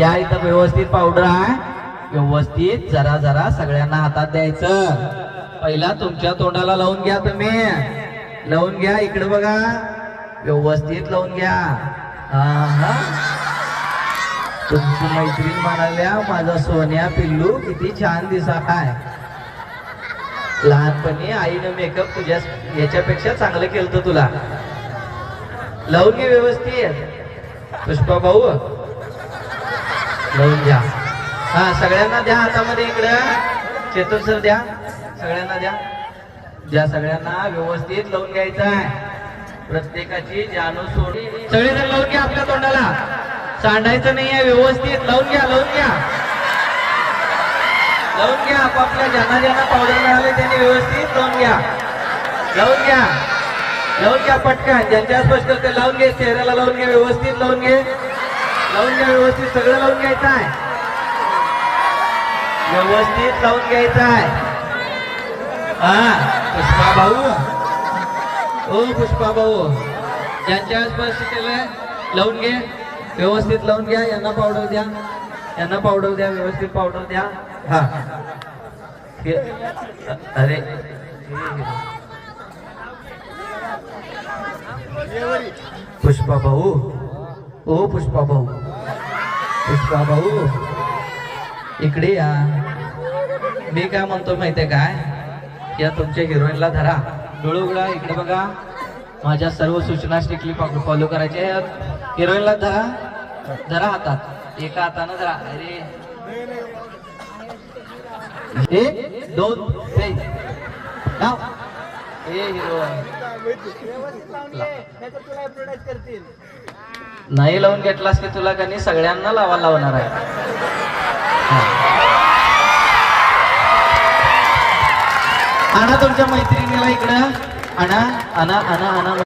घ्या इथं व्यवस्थित पावडर आहे व्यवस्थित जरा जरा सगळ्यांना हातात द्यायचं. पहिला तुमच्या तोंडाला लावून घ्या तुम्ही. लावून घ्या इकडे बघा. व्यवस्थित लावून घ्या. हा तुमची मैत्रीण म्हणाल्या माझा सोन्या पिल्लू किती छान दिसा काय लहानपणी आईनं मेकअप तुझ्या याच्यापेक्षा चांगलं केलं तुला. लावून घे व्यवस्थित. पुष्पा भाऊ लावून घ्या हा सगळ्यांना द्या हातामध्ये इकडं. चेतन सर द्या. सगळ्यांना द्या. द्या सगळ्यांना. व्यवस्थित लावून घ्यायचं आहे. प्रत्येकाची जानू सोडी सगळेजण लावून घ्या आपल्या तोंडाला. सांडायचं नाही आहे व्यवस्थित लावून घ्या लावून घ्या. लावून घ्या. आपापल्या ज्यांना ज्यांना पावडर मिळाले त्यांनी व्यवस्थित लावून घ्या. लावून घ्या. लावून घ्या पटकन. ज्यांच्या स्पष्ट लावून घे. चेहऱ्याला लावून घे. व्यवस्थित लावून घे. लावून घ्या व्यवस्थित. सगळं लावून घ्यायचं आहे. व्यवस्थित लावून घ्यायचं आहे. हा पुष्पा भाऊ. हो पुष्पा भाऊ. ज्यांच्या आसपास केलंय लावून घे. व्यवस्थित लावून घ्या. यांना पावडर द्या. यांना पावडर द्या. व्यवस्थित पावडर द्या. हा अरे. पुष्पा भाऊ. ओ पुष्पा भाऊ. पुष्पा भाऊ इकडे या. मी काय म्हणतो माहितीये काय या तुमच्या हिरोईनला धरा. डोळे उघडा इकडे बघा. माझ्या सर्व सूचना स्ट्रिक्टली फॉलो करायच्या आहेत. हिरोईनला धरा. धरा हातात. एका हातानं धरा. अरे. एक दोन. हे हिरो नाही लावून घेतलास की तुला कनी सगळ्यांना लावा लावणार आहे. आणा तुमच्या मैत्रिणीला इकडं. आणा आणा आणा आणा.